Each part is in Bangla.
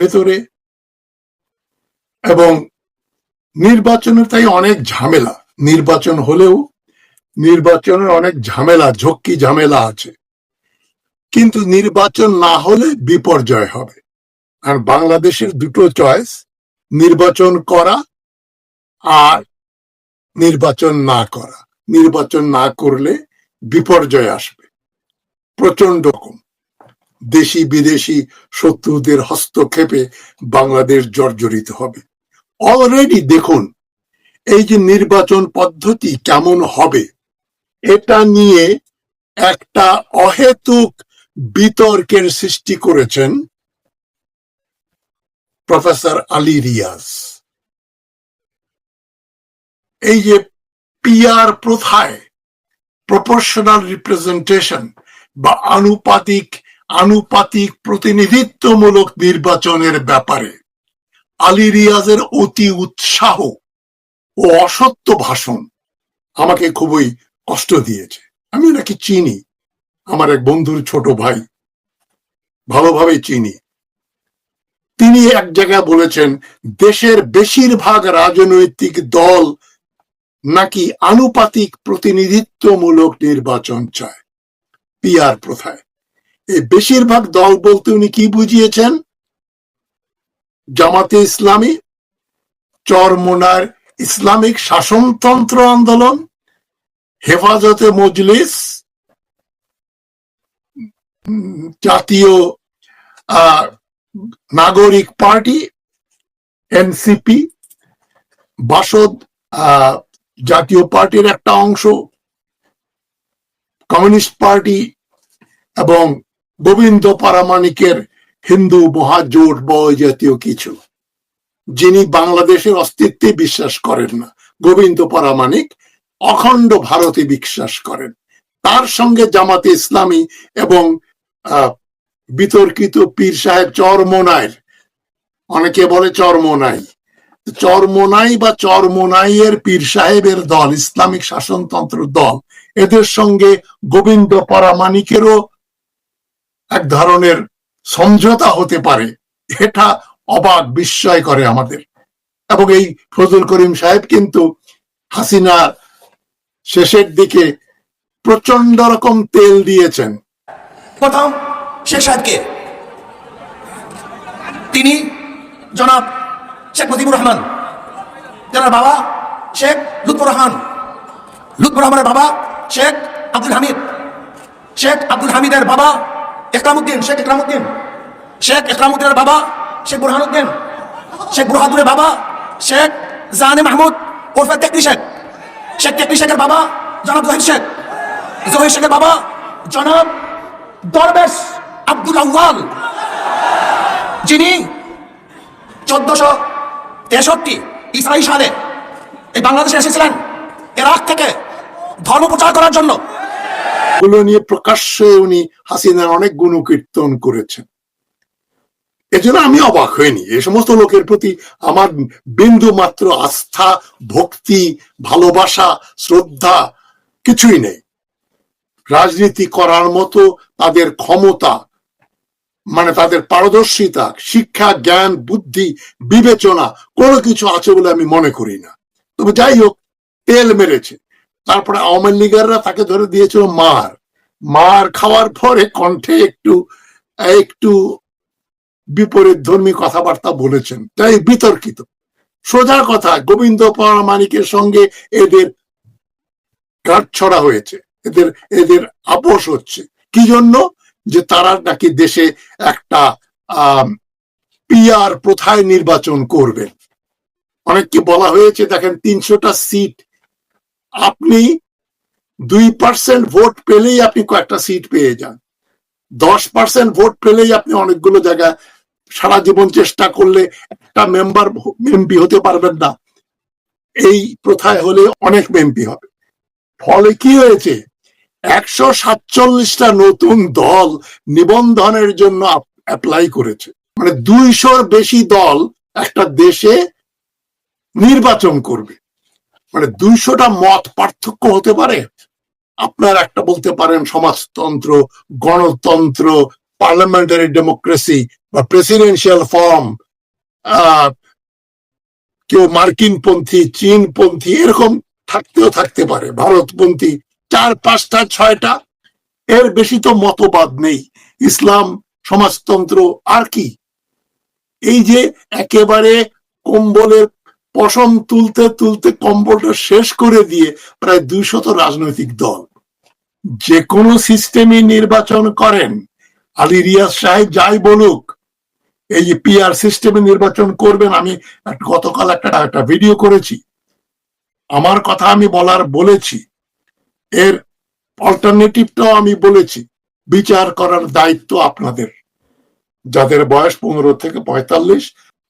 ভেতরে এবং নির্বাচনের তাই অনেক ঝামেলা। নির্বাচন হলেও নির্বাচনের অনেক ঝামেলা, ঝক্কি ঝামেলা আছে। কিন্তু নির্বাচন না হলে বিপর্যয় হবে। আর বাংলাদেশের দুটো চয়েস নির্বাচন করা আর নির্বাচন না করা। নির্বাচন না করলে বিপর্যয় আসবে। প্রচণ্ড রকম। দেশি বিদেশি শত্রুদের হস্তক্ষেপে বাংলাদেশ জর্জরিত হবে। অলরেডি দেখুন, এই যে নির্বাচন পদ্ধতি কেমন হবে, এটা নিয়ে একটা অহেতুক বিতর্কের সৃষ্টি করেছেন প্রফেসর আলী রিয়াজ। এই যে পিআর প্রথায় প্রপোর্শনাল রিপ্রেজেন্টেশন বা আনুপাতিক আনুপাতিক প্রতিনিধিত্বমূলক নির্বাচনের ব্যাপারে আলী রিয়াজের অতি উৎসাহ ও অসত্য ভাষণ আমাকে খুবই কষ্ট দিয়েছে। আমি ওনাকে চিনি, আমার এক বন্ধুর ছোট ভাই ভালোভাবে চিনি। তিনি এক জায়গায় বলেছেন, দেশের বেশিরভাগ রাজনৈতিক দল নাকি আনুপাতিক প্রতিনিধিত্বমূলক নির্বাচন চায় পিআর প্রথায়। বেশিরভাগ দল বলতে উনি কি বুঝিয়েছেন? জামাতে ইসলামী চরমোনার ইসলামিক শাসনতন্ত্র আন্দোলন, হেফাজতে মজলিস, জাতীয় নাগরিক পার্টি, এনসিপি, বাসদ জাতীয় পার্টির একটা অংশ, কমিউনিস্ট পার্টি এবং গোবিন্দ পারামানিকের হিন্দু মহাজোট বা ওই জাতীয় কিছু। যিনি বাংলাদেশের অস্তিত্বে বিশ্বাস করেন না। গোবিন্দ পারামানিক অখণ্ড ভারতে বিশ্বাস করেন। তার সঙ্গে জামাতে ইসলামী এবং বিতর্কিত পীর সাহেব চরমোনাইর অনেকে বলে চরমোনাই। চরমোনাই বা চরমোনাইয়ের পীর সাহেবের দল, ইসলামিক শাসনতন্ত্র দল, এদের সঙ্গে গোবিন্দ পারামানিকেরও এক ধরনের সমঝোতা হতে পারে। এটা অবাক বিস্ময় করে আমাদের। এবং এই ফজল করিম সাহেব কিন্তু হাসিনা শেষের দিকে প্রচণ্ড রকম তেল দিয়েছেন। প্রথম শেখ সাহেবকে তিনি জনাব শেখ মুজিবুর রহমান যার বাবা শেখ লুৎফুর রহমান, লুৎফুর রহমানের বাবা শেখ আব্দুল হামিদ, শেখ আব্দুল হামিদের বাবা একরামুদ্দিন, শেখ একরামুদ্দিন। শেখ একরামুদ্দিনের বাবা, শেখ বুরহানুদ্দিন। শেখ বুরহানুদ্দিনের বাবা, শেখ জাহানে মাহমুদ, ওরফে তেকরি শেখ। শেখ তেকরি শেখের বাবা, জনাব জহির শেখ। জহির শেখের বাবা, জনাব দরবেশ আব্দুল আউ্বাল যিনি চোদ্দশো তেষট্টি ইসরাই সালে এই বাংলাদেশে এসেছিলেন ইরাক থেকে ধর্ম প্রচার করার জন্য। গুলো নিয়ে প্রকাশ্যে উনি হাসিনার অনেক গুণকীর্তন করেছেন। এজন্য আমি অবাক হইনি। এই সমস্ত লোকের প্রতি আমার বিন্দু মাত্র আস্থা, ভক্তি, ভালোবাসা, শ্রদ্ধা কিছুই নেই। রাজনীতি করার মতো তাদের ক্ষমতা মানে তাদের পারদর্শিতা, শিক্ষা, জ্ঞান, বুদ্ধি, বিবেচনা কোনো কিছু আছে বলে আমি মনে করি না। তবে যাই হোক, তেল মেরেছে। তারপরে আওয়ামী লীগাররা তাকে ধরে দিয়েছিল মার। মার খাওয়ার পরে কণ্ঠে একটু একটু বিপরীত ধর্মী কথাবার্তা বলেছেন। তাই বিতর্কিত। সোজা কথা, গোবিন্দ পরামানিকের সঙ্গে এদের গাঁট ছড়া হয়েছে। এদের এদের আপোষ হচ্ছে। কি জন্য? যে তারা নাকি দেশে একটা পিআর প্রথায় নির্বাচন করবেন অনেককে বলা হয়েছে, দেখেন, তিনশোটা সিট আপনি দুই পার্সেন্ট ভোট পেলেই আপনি কয়েকটা সিট পেয়ে যান। দশ পার্সেন্ট ভোট পেলেই আপনি অনেকগুলো জায়গায় সারা জীবন চেষ্টা করলে একটা মেম্বার এমপি হতে পারবেন না। এই প্রথায় হলে অনেক এমপি হবে। ফলে কি হয়েছে? একশো সাতচল্লিশটা নতুন দল নিবন্ধনের জন্য অ্যাপ্লাই করেছে। মানে দুইশোর বেশি দল একটা দেশে নির্বাচন করবে। মানে দুইশোটা মত পার্থক্য হতে পারে? আপনার একটা বলতে পারেন, সমাজতন্ত্র, গণতন্ত্র পার্লামেন্টারি ডেমোক্রেসি বা প্রেসিডেন্সিয়াল ফর্ম কেউ মার্কিন পন্থী চীন পন্থী এরকম থাকতেও থাকতে পারে। ভারতপন্থী, চার, পাঁচটা, ছয়টা, এর বেশি তো মতবাদ নেই। ইসলাম, সমাজতন্ত্র, আর কি? এই যে একেবারে কম্বলের পশম তুলতে তুলতে কম্বলটা শেষ করে দিয়ে প্রায় দুইশত রাজনৈতিক দল। যে কোনো সিস্টেমে নির্বাচন করেন, আলী রিয়াজ সাহেব যাই বলুক, এই যে পিআর সিস্টেমে নির্বাচন করবেন, আমি গতকাল একটা একটা ভিডিও করেছি। আমার কথা আমি বলার বলেছি। এর অল্টারনেটিভটাও আমি বলেছি। বিচার করার দায়িত্ব আপনাদের। যাদের বয়স পনেরো থেকে পঁয়তাল্লিশ,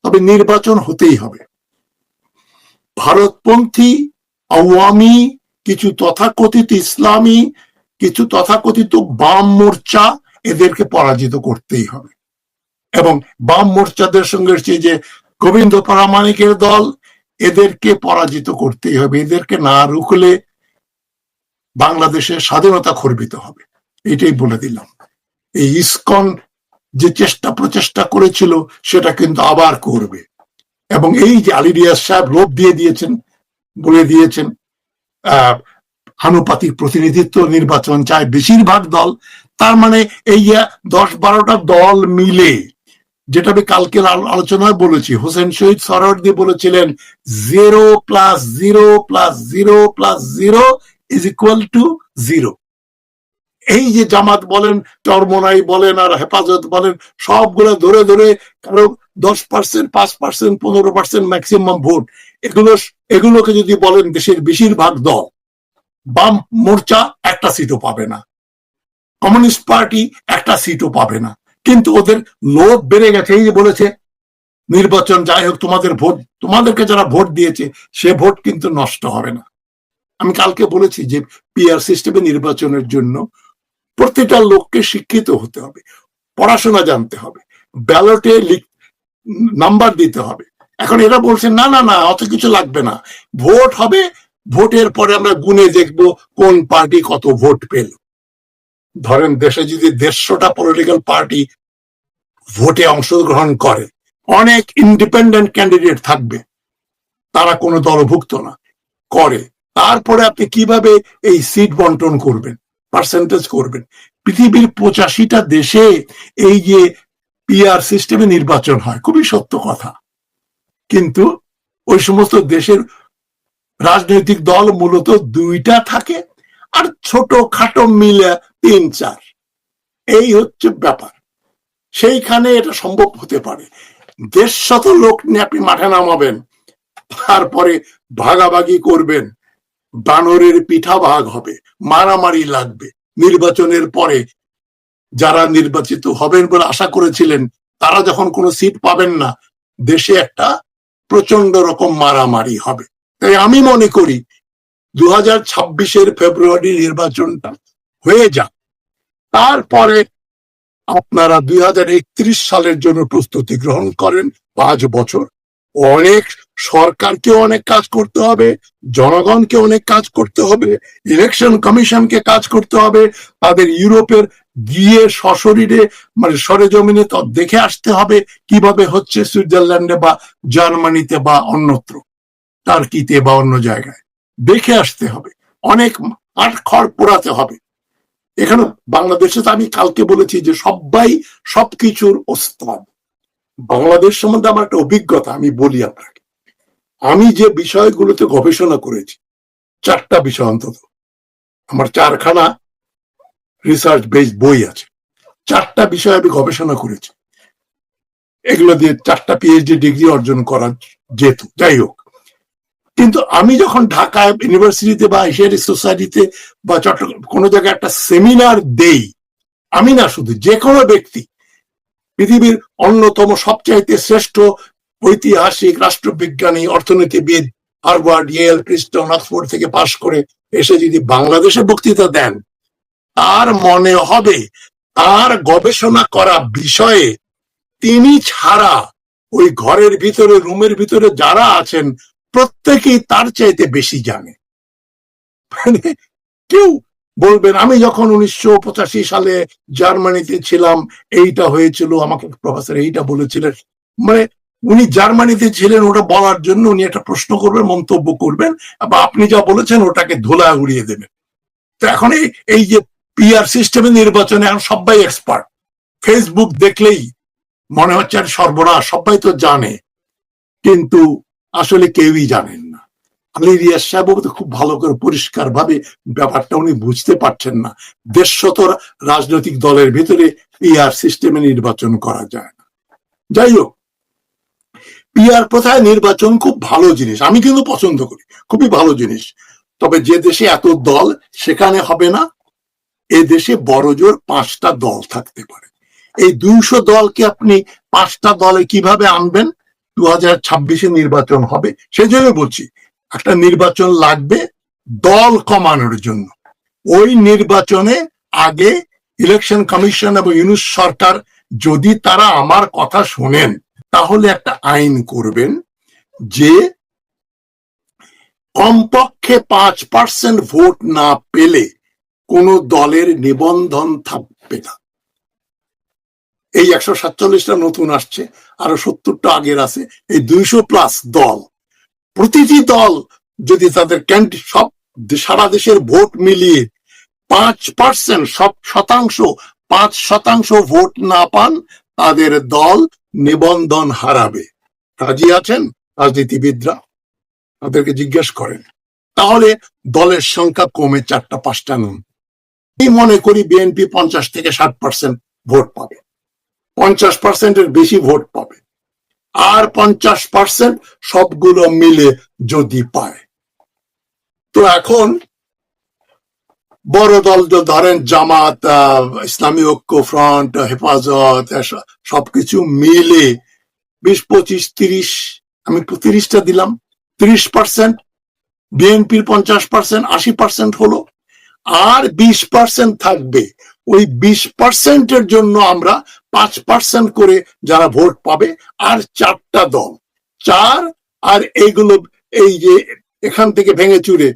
তবে নির্বাচন হতেই হবে। ভারতপন্থী, আওয়ামী, কিছু তথাকথিত ইসলামী, কিছু তথাকথিত বাম মোর্চা এদেরকে পরাজিত করতেই হবে। এবং বাম মোর্চাদের সঙ্গে যে গোবিন্দ প্রামাণিকের দল, এদেরকে পরাজিত করতেই হবে। এদেরকে না রুখলে বাংলাদেশের স্বাধীনতা খর্বিত হবে। এটাই বলে দিলাম। এই ইস্কন যে চেষ্টা প্রচেষ্টা করেছিল, সেটা কিন্তু আবার করবে। এবং এই যে আলী রিয়াজ সাহেব লোভ দিয়ে দিয়েছেন, বলে দিয়েছেন, আহ, আনুপাতিক প্রতিনিধিত্ব নির্বাচন চায় বেশিরভাগ দল, তার মানে এই দশ বারোটা দল মিলে, যেটা আমি কালকের আলো- আলোচনায় বলেছি, হোসেন শহীদ সরওয়ার্দী বলেছিলেন zero plus zero plus zero plus zero is equal to zero এই যে জামাত বলেন, চরমনাই বলেন আর হেফাজত বলেন, সবগুলো ধরে ধরে কারও দশ পার্সেন্ট পাঁচ পার্সেন্ট পনেরো পার্সেন্ট ম্যাক্সিমাম ভোট। এগুলো এগুলোকে যদি বলেন, দেশের বেশিরভাগ দল বাম মোর্চা একটা সিটও পাবে না। কমিউনিস্ট পার্টি একটা সিটও পাবে না। কিন্তু ওদের লোভ বেড়ে গেছে, এই যে বলেছে, নির্বাচন যাই হোক, তোমাদের ভোট, তোমাদেরকে যারা ভোট দিয়েছে, সে ভোট কিন্তু নষ্ট হবে না। আমি কালকে বলেছি যে পিআর সিস্টেমে নির্বাচনের জন্য প্রত্যেকটা লোককে শিক্ষিত হতে হবে, পড়াশোনা জানতে হবে, ব্যালটে নাম্বার দিতে হবে। এখন এরা বলছে, না না না, অত কিছু লাগবে না। ভোট হবে, ভোটের পরে আমরা গুনে দেখব কোন পার্টি কত ভোট পেল। ধরেন দেশে যদি দেড়শোটা পলিটিক্যাল পার্টি ভোটে অংশগ্রহণ করে, অনেক ইন্ডিপেন্ডেন্ট ক্যান্ডিডেট থাকবে, তারা কোনো দলভুক্ত না, করে। তারপরে আপনি কীভাবে এই সিট বন্টন করবেন? পার্সেন্টেজ করবেন। পৃথিবীর পঁচাশিটা দেশে এই যে পিআর সিস্টেমে নির্বাচন হয়, খুবই সত্য কথা। কিন্তু ওই সমস্ত দেশের রাজনৈতিক দল মূলত দুইটা থাকে আর ছোট খাটো মিলে তিন, চার। এই হচ্ছে ব্যাপার। সেইখানে এটা সম্ভব হতে পারে। দেশ শত লোক নিয়ে আপনি মাঠে নামাবেন, তারপরে ভাগাভাগি করবেন। বানরের পিঠা ভাগ হবে, মারামারি লাগবে। নির্বাচনের পরে যারা নির্বাচিত হবেন বলে আশা করেছিলেন, তারা যখন কোনো সিট পাবেন না, দেশে একটা প্রচণ্ড রকম মারামারি হবে। তাই আমি মনে করি দু হাজার ছাব্বিশের ফেব্রুয়ারি নির্বাচনটা হয়ে যাক। তারপরে আপনারা দুই হাজার একত্রিশ সালের জন্য প্রস্তুতি গ্রহণ করেন পাঁচ বছর। অনেক সরকারকে অনেক কাজ করতে হবে, জনগণকে অনেক কাজ করতে হবে ইলেকশন কমিশনকে কাজ করতে হবে, তাদের ইউরোপের গিয়ে সশরীরে মানে সরেজমিনে তো দেখে আসতে হবে কীভাবে হচ্ছে সুইজারল্যান্ডে বা জার্মানিতে বা অন্যত্র, টার্কিতে বা অন্য জায়গায়। দেখে আসতে হবে, অনেক আট খড় পোড়াতে হবে। এখানে বাংলাদেশে তো আমি কালকে বলেছি যে সবাই সবকিছুর ওস্তাদ। বাংলাদেশ সম্বন্ধে আমার একটা অভিজ্ঞতা, আমি বলি আপনাকে। আমি যে বিষয়গুলোতে গবেষণা করেছি, চারটা বিষয় অন্তত। আমার চারখানা রিসার্চ বেস বই আছে। চারটা বিষয় আমি গবেষণা করেছি। এগুলো দিয়ে চারটা পিএইচডি ডিগ্রি অর্জন করা যেত, যাই হোক। কিন্তু আমি যখন ঢাকায় ইউনিভার্সিটিতে বা এশিয়াটিক সোসাইটিতে বা চট্টগ্রাম, কোনো জায়গায় একটা সেমিনার দেই, আমি না শুধু, যে কোনো ব্যক্তি পৃথিবীর অন্যতম সবচাইতে শ্রেষ্ঠ ঐতিহাসিক রাষ্ট্রবিজ্ঞানী, অর্থনীতিবিদ হার্ভার্ড, ইয়েল প্রিস্টন অক্সফোর্ড থেকে পাশ করে এসে যদি বাংলাদেশে বক্তৃতা দেন, তার মনে হবে তার গবেষণা করা বিষয়ে তিনি ছাড়া ওই ঘরের ভিতরে, রুমের ভিতরে যারা আছেন, প্রত্যেকেই তার চাইতে বেশি জানে। মানে কেউ বলবেন, আমি যখন উনিশশো পঁচাশি সালে জার্মানিতে ছিলাম, এইটা হয়েছিল, আমাকে প্রফেসর এইটা বলেছিলেন। মানে উনি জার্মানিতে ছিলেন, ওটা বলার জন্য উনি একটা প্রশ্ন করবেন, মন্তব্য করবেন, বা আপনি যা বলেছেন ওটাকে ধোলা উড়িয়ে দেবেন। তো এখন এই যে পিআর সিস্টেমে নির্বাচনে এখন সবাই এক্সপার্ট ফেসবুক দেখলেই মনে হচ্ছে আর সর্বনাশ, সবাই তো জানে। কিন্তু আসলে কেউই জানেন আলী রিয়াজ সাহেব তো খুব ভালো করে পরিষ্কার ভাবে ব্যাপারটা উনি বুঝতে পারছেন না। দেড়শত রাজনৈতিক দলের ভিতরে পিআর সিস্টেমে নির্বাচন করা যায় না। যাই হোক পিআর প্রথায় নির্বাচন খুব ভালো জিনিস। আমি কিন্তু পছন্দ করি, খুবই ভালো জিনিস। তবে যে দেশে এত দল, সেখানে হবে না। এ দেশে বড় জোর পাঁচটা দল থাকতে পারে। এই দুইশো দলকে আপনি পাঁচটা দলে কীভাবে আনবেন? দু হাজার ছাব্বিশে নির্বাচন হবে সেই জন্য বলছি। একটা নির্বাচন লাগবে দল কমানোর জন্য। ওই নির্বাচনে আগে ইলেকশন কমিশন এবং ইউনুস সরকার যদি তারা আমার কথা শোনেন, তাহলে একটা আইন করবেন যে কমপক্ষে পাঁচ পার্সেন্ট ভোট না পেলে কোন দলের নিবন্ধন থাকবে না। এই একশো সাতচল্লিশটা নতুন আসছে, আরও সত্তরটা আগের আছে, এই দুইশো প্লাস দল প্রতিটি দল যদি তাদের সব সারা দেশের ভোট মিলিয়ে পাঁচ পার্সেন্ট সব শতাংশ, পাঁচ শতাংশ ভোট না পান, তাদের দল নিবন্ধন হারাবে। রাজি আছেন রাজনীতিবিদরা? তাদেরকে জিজ্ঞেস করেন। তাহলে দলের সংখ্যা কমে চারটা পাঁচটা নুন আমি মনে করি বিএনপি পঞ্চাশ থেকে ষাট পার্সেন্ট ভোট পাবে। পঞ্চাশ পার্সেন্টের বেশি ভোট পাবে। আর পঞ্চাশ পার্সেন্ট সবগুলো মিলে যদি পায়। তো এখন বড় দল তো ধরেন জামাত ইসলামী ঐক্য ফ্রন্ট, হেফাজত সবকিছু মিলে বিশ, পঁচিশ, তিরিশ, আমি তিরিশটা দিলাম, তিরিশ পার্সেন্ট, বিএনপির পঞ্চাশ পার্সেন্ট, আশি পার্সেন্ট হলো, আর বিশ পার্সেন্ট থাকবে ওই বিশ পার্সেন্টের জন্য আমরা পাঁচ পার্সেন্ট করে যারা ভোট পাবে আর চারটা দল। চার আর এইগুলো, এই যে এখান থেকে ভেঙে চুরে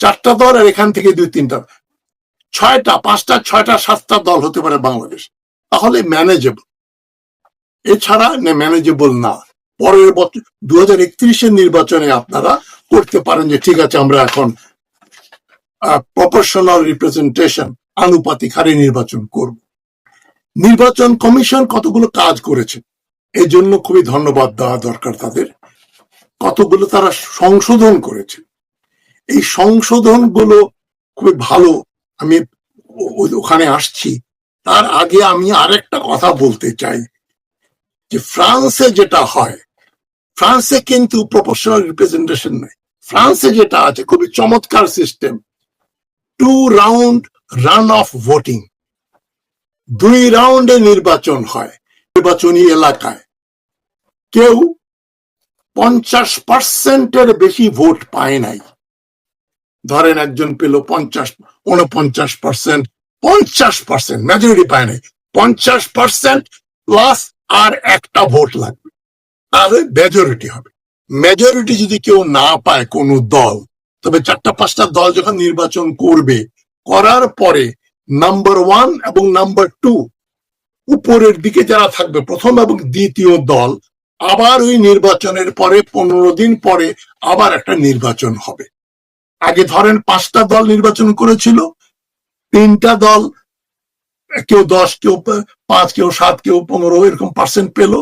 চারটা দল আর এখান থেকে দুই তিনটা ছয়টা, পাঁচটা, ছয়টা, সাতটা দল হতে পারে বাংলাদেশ। তাহলে ম্যানেজেবল এছাড়া ম্যানেজেবল না। পরের বছর দু হাজার একত্রিশের নির্বাচনে আপনারা করতে পারেন যে, ঠিক আছে, আমরা এখন প্রপোর্শনাল রিপ্রেজেন্টেশন আনুপাতিক হারে নির্বাচন করব। নির্বাচন কমিশন কতগুলো কাজ করেছে এই জন্য খুবই ধন্যবাদ দেওয়া দরকার তাদের। কতগুলো তারা সংশোধন করেছে, এই সংশোধনগুলো খুবই ভালো, আমি ওখানে আসছি। তার আগে আমি আরেকটা কথা বলতে চাই, যে ফ্রান্সে যেটা হয়, ফ্রান্সে কিন্তু প্রপোর্শনাল রিপ্রেজেন্টেশন নাই। ফ্রান্সে যেটা আছে, খুবই চমৎকার system two round run off voting দুই রাউন্ডে নির্বাচন হয়, নির্বাচনী এলাকায়। কেউ পঞ্চাশ পার্সেন্টের বেশি ভোট পায় নাই। ধরেন একজন পেল পঞ্চাশ উনপঞ্চাশ পার্সেন্ট পঞ্চাশ পার্সেন্ট মেজরিটি পায় নাই। পঞ্চাশ পার্সেন্ট প্লাস আর একটা ভোট লাগবে। তাহলে মেজরিটি হবে। মেজরিটি যদি কেউ না পায় কোনো দল, তবে চারটা পাঁচটা দল যখন নির্বাচন করবে করার পরে নাম্বার ওয়ান এবং নাম্বার টু উপরের দিকে যারা থাকবে, প্রথম এবং দ্বিতীয় দল আবার ওই নির্বাচনের পরে পনেরো দিন পরে আবার একটা নির্বাচন হবে। আগে ধরেন পাঁচটা দল নির্বাচন করেছিল, তিনটা দল কেউ দশ, কেউ পাঁচ, কেউ সাত, কেউ পনেরো এরকম পার্সেন্ট পেল।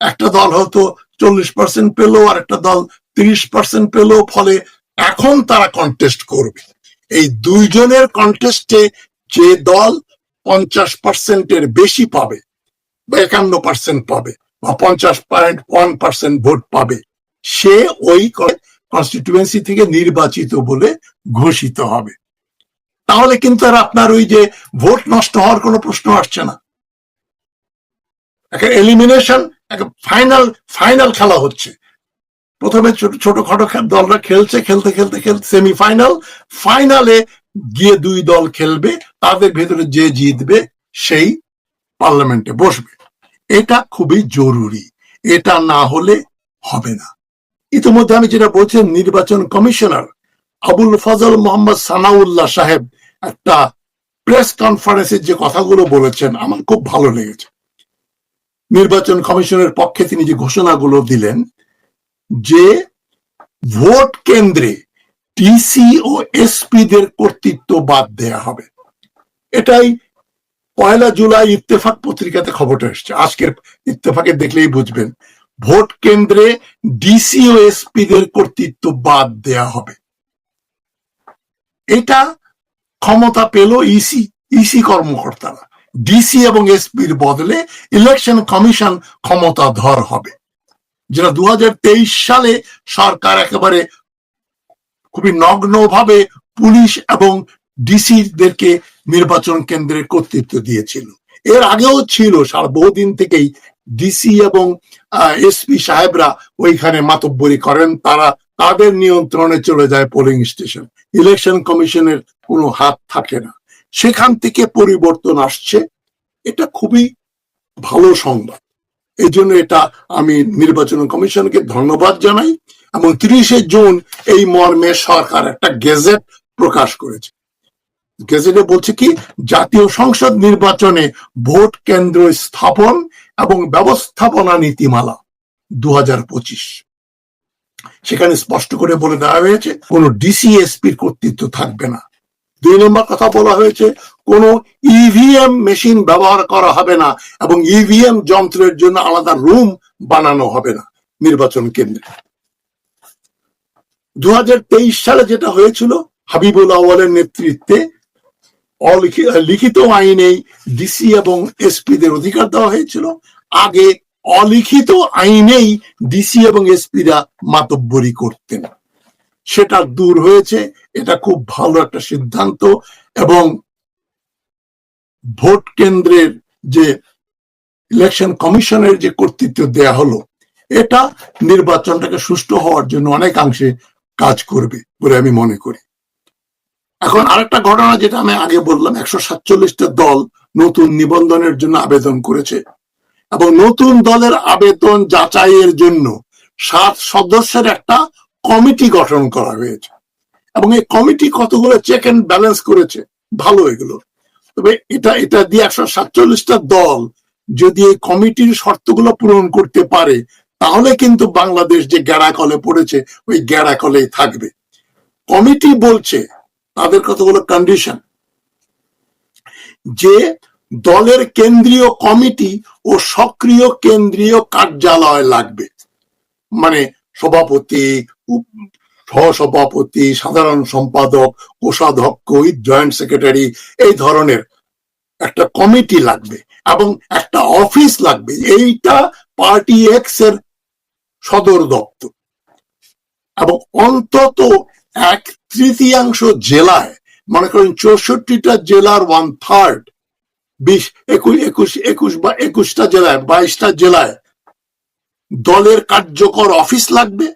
একটা দল হয়তো চল্লিশ পার্সেন্ট পেল আর একটা দল তিরিশ পার্সেন্ট পেল, ফলে এখন তারা কন্টেস্ট করবে। এই দুইজনের কন্টেস্টে যে দল পঞ্চাশ পার্সেন্টের বেশি পাবে, বা একান্ন পার্সেন্ট পাবে, বা পঞ্চাশ পয়েন্ট ওয়ান পার্সেন্ট ভোট পাবে, সে ওই কনস্টিটিউয়েন্সি থেকে নির্বাচিত বলে ঘোষিত হবে। তাহলে কিন্তু আর আপনার ওই যে ভোট নষ্ট হওয়ার কোনো প্রশ্ন আসছে না। একটা এলিমিনেশন একটা ফাইনাল ফাইনাল খেলা হচ্ছে। প্রথমে ছোট ছোটখাটো খে- দলরা খেলছে, খেলতে খেলতে খেলতে সেমিফাইনাল ফাইনালে গিয়ে দুই দল খেলবে, তাদের ভেতরে যে জিতবে সেই পার্লামেন্টে বসবে। এটা খুবই জরুরি, এটা না হলে হবে না। ইতিমধ্যে আমি যেটা বলছি নির্বাচন কমিশনার আবুল ফজল মোহাম্মদ সানাউল্লাহ সাহেব একটা প্রেস কনফারেন্সে যে কথাগুলো বলেছেন, আমার খুব ভালো লেগেছে। নির্বাচন কমিশনের পক্ষে তিনি যে ঘোষণাগুলো দিলেন যে ভোট কেন্দ্রে টিসি ও এসপি দের কর্তৃত্ব বাদ দেয়া হবে। এটাই পয়লা জুলাই ইত্তেফাক পত্রিকাতে খবরটা এসছে। আজকের ইত্তেফাকে দেখলেই বুঝবেন। ভোট কেন্দ্রে ডিসি ও এসপি দের কর্তৃত্ব বাদ দেয়া হবে। এটা ক্ষমতা পেল ইসি ইসি কর্মকর্তারা। ডিসি এবং এসপির বদলে ইলেকশন কমিশন ক্ষমতাধর হবে। যেটা দু হাজার তেইশ সালে সরকার একেবারে খুবই নগ্নভাবে পুলিশ এবং ডিসিদেরকে নির্বাচন কেন্দ্রের কর্তৃত্ব দিয়েছিল। এর আগেও ছিল, সারা বহুদিন থেকেই ডিসি এবং এসপি সাহেবরা ওইখানে মাতব্বরি করেন, তারা তাদের নিয়ন্ত্রণে চলে যায় পোলিং স্টেশন ইলেকশন কমিশনের কোনো হাত থাকে না। সেখান থেকে পরিবর্তন আসছে। এটা খুবই ভালো সংবাদ। এই জন্য এটা আমি নির্বাচন কমিশনকে ধন্যবাদ জানাই এবং তিরিশে জুন এই মর্মে সরকার একটা গেজেট প্রকাশ করেছে। গেজেটে বলছে কি, জাতীয় সংসদ নির্বাচনে ভোট কেন্দ্র স্থাপন এবং ব্যবস্থাপনা নীতিমালা দু হাজার পঁচিশ। সেখানে স্পষ্ট করে বলে দেওয়া হয়েছে, কোনো ডিসিএসপির কর্তৃত্ব থাকবে না। দুই নম্বর কথা বলা হয়েছে, কোন ইভিএম মেশিন ব্যবহার করা হবে না এবং ইভিএম যন্ত্রের জন্য আলাদা রুম বানানো হবে না নির্বাচন কেন্দ্রে। দু হাজার তেইশ সালে যেটা হয়েছিল, হাবিবুল আওয়ালের নেতৃত্বে লিখিত আইনেই ডিসি এবং এসপি দের অধিকার দেওয়া হয়েছিল। আগে অলিখিত আইনেই ডিসি এবং এসপিরা মাতব্বরি করতেন। সেটা দূর হয়েছে। এটা খুব ভালো একটা সিদ্ধান্ত এবং ভোট কেন্দ্রের যে ইলেকশন কমিশনের যে কর্তৃত্ব দেয়া হলো, এটা নির্বাচনটাকে সুষ্ঠু হওয়ার জন্য অনেকাংশে কাজ করবে বলে আমি মনে করি। এখন আরেকটা ঘটনা যেটা আমি আগে বললাম, একশো সাতচল্লিশটা দল নতুন নিবন্ধনের জন্য আবেদন করেছে এবং নতুন দলের আবেদন যাচাইয়ের জন্য সাত সদস্যের একটা কমিটি গঠন করা হয়েছে। এবং এই কমিটি কতগুলো চেক এন্ড ব্যালেন্স করেছে? ভালো এগুলো। তবে এটা এটা দিয়ে একশো সাতচল্লিশটা দল যদি এই কমিটির শর্তগুলো পূরণ করতে পারে, তাহলে কিন্তু বাংলাদেশ যে গ্যাড়াকলে পড়েছে, ওই গ্যাড়াকলেই থাকবে। কমিটি বলছে, তাদের কতগুলো কন্ডিশন যে দলের কেন্দ্রীয় কমিটি ও সক্রিয় কেন্দ্রীয় কার্যালয় লাগবে। মানে সভাপতি সহসভাপতি, সাধারণ সম্পাদক, কোষাধ্যক্ষ জয়েন্ট সেক্রেটারি এই ধরনের একটা কমিটি লাগবে এবং একটা অফিস লাগবে। এইটা পার্টি এক্সের সদর দপ্তর। এবং অন্তত এক তৃতীয়াংশ জেলায়, মনে করেন চৌষট্টিটা জেলার ওয়ান থার্ড বিশ, একুশ একুশ একুশ বা একুশটা জেলায়, বাইশটা জেলায় দলের কার্যকর অফিস লাগবে।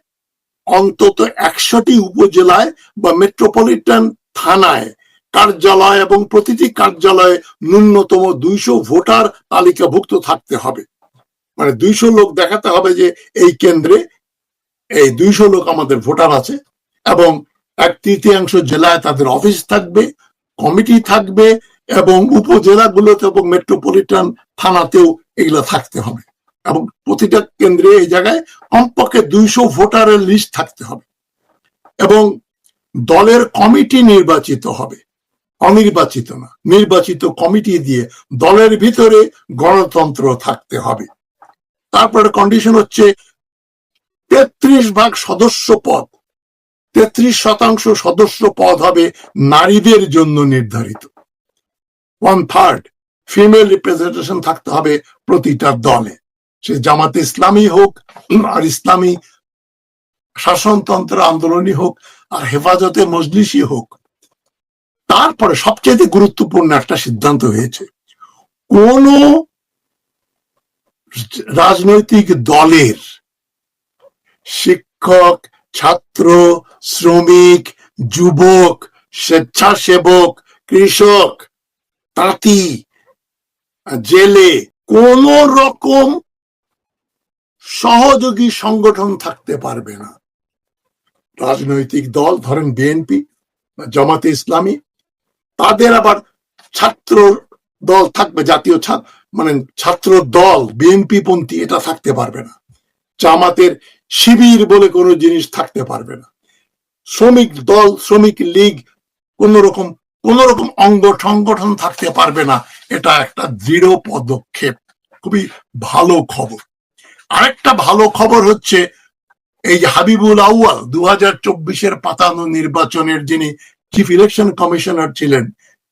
অন্তত একশোটি উপজেলায় বা মেট্রোপলিটন থানায় কার্যালয় এবং প্রতিটি কার্যালয়ে ন্যূনতম দুইশো ভোটার তালিকাভুক্ত থাকতে হবে। মানে দুইশো লোক দেখাতে হবে যে এই কেন্দ্রে এই দুইশো লোক আমাদের ভোটার আছে এবং এক তৃতীয়াংশ জেলায় তাদের অফিস থাকবে, কমিটি থাকবে এবং উপজেলাগুলোতে এবং মেট্রোপলিটন থানাতেও এগুলো থাকতে হবে। এবং প্রতিটা কেন্দ্রে এই জায়গায় কমপক্ষে দুইশো ভোটারের লিস্ট থাকতে হবে। এবং দলের কমিটি নির্বাচিত হবে। অনির্বাচিত না, নির্বাচিত কমিটি দিয়ে দলের ভিতরে গণতন্ত্র থাকতে হবে। তারপরে কন্ডিশন হচ্ছে তেত্রিশ ভাগ সদস্য পদ। তেত্রিশ শতাংশ সদস্য পদ হবে নারীদের জন্য নির্ধারিত। ওয়ান থার্ড ফিমেল রিপ্রেজেন্টেশন থাকতে হবে প্রতিটা দলে। সে জামাতে ইসলামী হোক, আর ইসলামী শাসনতন্ত্র আন্দোলনই হোক, আর হেফাজতে মজলিসই হোক। তারপরে সবচেয়ে গুরুত্বপূর্ণ একটা সিদ্ধান্ত হয়েছে। কোন রাজনৈতিক দলের শিক্ষক, ছাত্র, শ্রমিক, যুবক, স্বেচ্ছাসেবক, কৃষক, তাঁতি, জেলে, কোন রকম সহযোগী সংগঠন থাকতে পারবে না। রাজনৈতিক দল, ধরেন বিএনপি জামাতে ইসলামী, তাদের আবার ছাত্র দল থাকবে, জাতীয় মানে ছাত্র দল বিএনপি পন্থী, এটা থাকতে পারবে না। জামাতের শিবির বলে কোনো জিনিস থাকতে পারবে না। শ্রমিক দল, শ্রমিক লীগ, কোন রকম কোন রকম অঙ্গ সংগঠন থাকতে পারবে না, এটা একটা দৃঢ় পদক্ষেপ। খুবই ভালো খবর। আরেকটা ভালো খবর হচ্ছে, এই যে হাবিবুল আউয়াল দু হাজার চব্বিশের পাতানো নির্বাচনের যিনি চিফ ইলেকশন কমিশনার ছিলেন,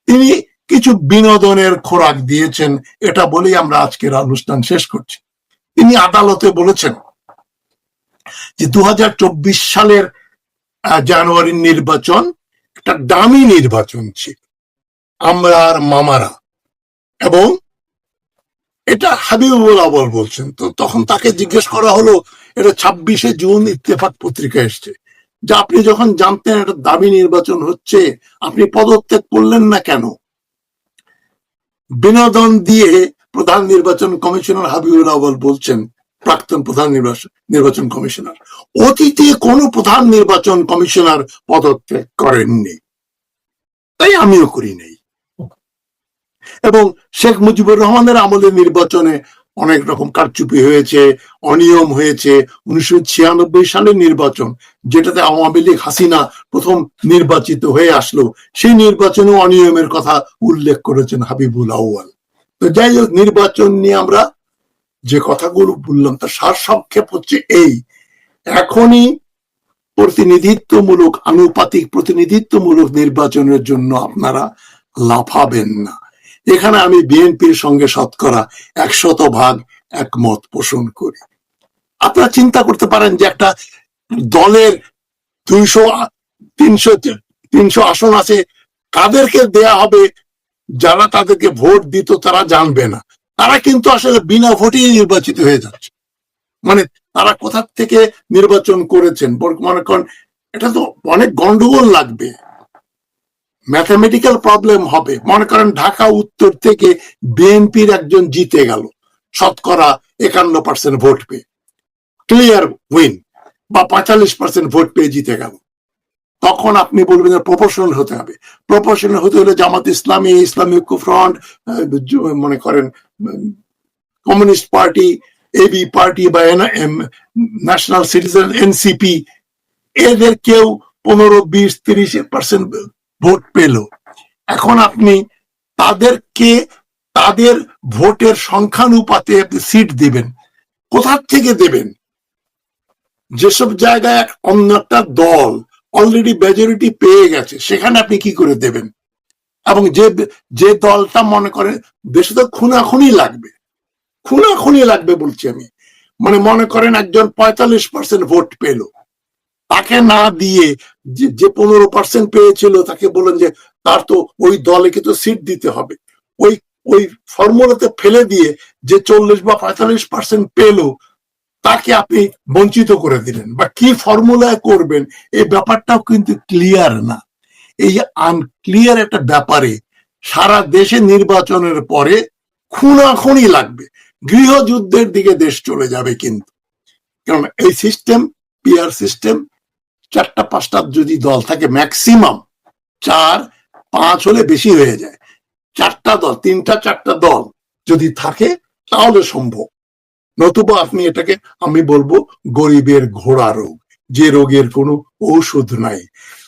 তিনি কিছু বিনোদনের খোরাক দিয়েছেন, এটা বলেই আমরা আজকের অনুষ্ঠান শেষ করছি। তিনি আদালতে বলেছেন যে দু হাজার চব্বিশ সালের জানুয়ারির নির্বাচন একটা দামি নির্বাচন ছিল, আমরা আর মামারা। এবং এটা হাবিবুল আবল বলছেন। তো তখন তাকে জিজ্ঞেস করা হলো, এটা ছাব্বিশে জুন ইত্তেফাক পত্রিকা এসছে। যে আপনি যখন জানতেন এটা দামি নির্বাচন হচ্ছে, আপনি পদত্যাগ করলেন না কেন? বিনোদন দিয়ে প্রধান নির্বাচন কমিশনার হাবিবুল আবল বলছেন, প্রাক্তন প্রধান নির্বাচন নির্বাচন কমিশনার। অতীতে কোন প্রধান নির্বাচন কমিশনার পদত্যাগ করেননি। তাই আমিও করি নাই। এবং শেখ মুজিবুর রহমানের আমলে নির্বাচনে অনেক রকম কারচুপি হয়েছে, অনিয়ম হয়েছে। উনিশশো ছিয়ানব্বই সালের নির্বাচন, যেটাতে আওয়ামী লীগ হাসিনা প্রথম নির্বাচিত হয়ে আসলো, সেই নির্বাচনে অনিয়মের কথা উল্লেখ করেছেন হাবিবুল আউয়াল। তো যাই হোক, নির্বাচন নিয়ে আমরা যে কথাগুলো বললাম, তার সার সংক্ষেপ হচ্ছে এই। এখনই প্রতিনিধিত্বমূলক, আনুপাতিক প্রতিনিধিত্বমূলক নির্বাচনের জন্য আপনারা লাফাবেন না। এখানে আমি বিএনপির সঙ্গে শতকরা একশত ভাগ একমত পোষণ করি। আপনারা চিন্তা করতে পারেন যে একটা দলের দুইশো, তিনশো তিনশো আসন আছে কাদেরকে দেয়া হবে, যারা তাদেরকে ভোট দিত তারা জানবে না। তারা কিন্তু আসলে বিনা ভোটেই নির্বাচিত হয়ে যাচ্ছে। মানে তারা কোথা থেকে নির্বাচন করেছেন? মনে করেন, এটা তো অনেক গন্ডগোল লাগবে। ম্যাথামেটিক্যাল প্রবলেম হবে। মনে করেন ঢাকা উত্তর থেকে বিএনপির একজন জিতে গেল। শতকরা একান্ন পার্সেন্ট ভোট পেয়ে। ক্লিয়ার উইন বা পঁয়তাল্লিশ পার্সেন্ট ভোট পেয়ে জিতে গেল। তখন আপনি বলবেন প্রপোর্শনাল হতে হবে। প্রপোর্শনাল হতে হলে জামাত ইসলামী ইসলামী ঐক্য ফ্রন্ট মনে করেন, কমিউনিস্ট পার্টি এবি পার্টি বা ন্যাশনাল সিটিজেন এনসিপি এদের কেউ পনেরো, বিশ, তিরিশ পার্সেন্ট ভোট পেল। এখন আপনি তাদেরকে, তাদের ভোটের সংখ্যানুপাতে আপনি সিট দিবেন। কোথার থেকে দেবেন? যেসব জায়গায় অন্য একটা দল অলরেডি মেজরিটি পেয়ে গেছে, সেখানে আপনি কি করে দেবেন? এবং যে যে দলটা মনে করে, দেশে তো খুনাখুনি লাগবে। খুনাখুনি লাগবে বলছি আমি। মানে মনে করেন একজন পঁয়তাল্লিশ পার্সেন্ট ভোট পেল। তাকে না দিয়ে যে পনেরো পার্সেন্ট পেয়েছিল, তাকে বলেন যে, তার তো ওই দলকে তো সিট দিতে হবে। ওই ওই ফর্মুলাতে ফেলে দিয়ে যে চল্লিশ বা পঁয়তাল্লিশ পার্সেন্ট পেল, তাকে আপনি বঞ্চিত করে দিলেন। বা কি ফর্মুলায় করবেন, এই ব্যাপারটাও কিন্তু ক্লিয়ার না। এই আনক্লিয়ার একটা ব্যাপারে সারা দেশে নির্বাচনের পরে খুনাখুনি লাগবে। গৃহযুদ্ধের দিকে দেশ চলে যাবে কিন্তু। কারণ এই সিস্টেম পিআর সিস্টেম চারটা, পাঁচটা যদি দল থাকে ম্যাক্সিমাম চার, পাঁচ হলে বেশি হয়ে যায়। চারটা দল, তিনটা, চারটা দল যদি থাকে, তাহলে সম্ভব। নতুবা আপনি এটাকে, আমি বলব গরিবের ঘোড়া রোগ, যে রোগের কোনো ঔষধ নাই।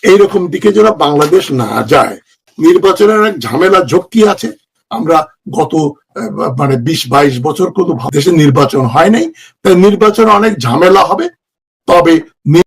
এইরকম দিকে যেন বাংলাদেশ না যায়। নির্বাচনের এক ঝামেলা ঝক্কি আছে। আমরা গত মানে বিশ, বাইশ বছর কোনো দেশে নির্বাচন হয় নাই। তাই নির্বাচনে অনেক ঝামেলা হবে। তবে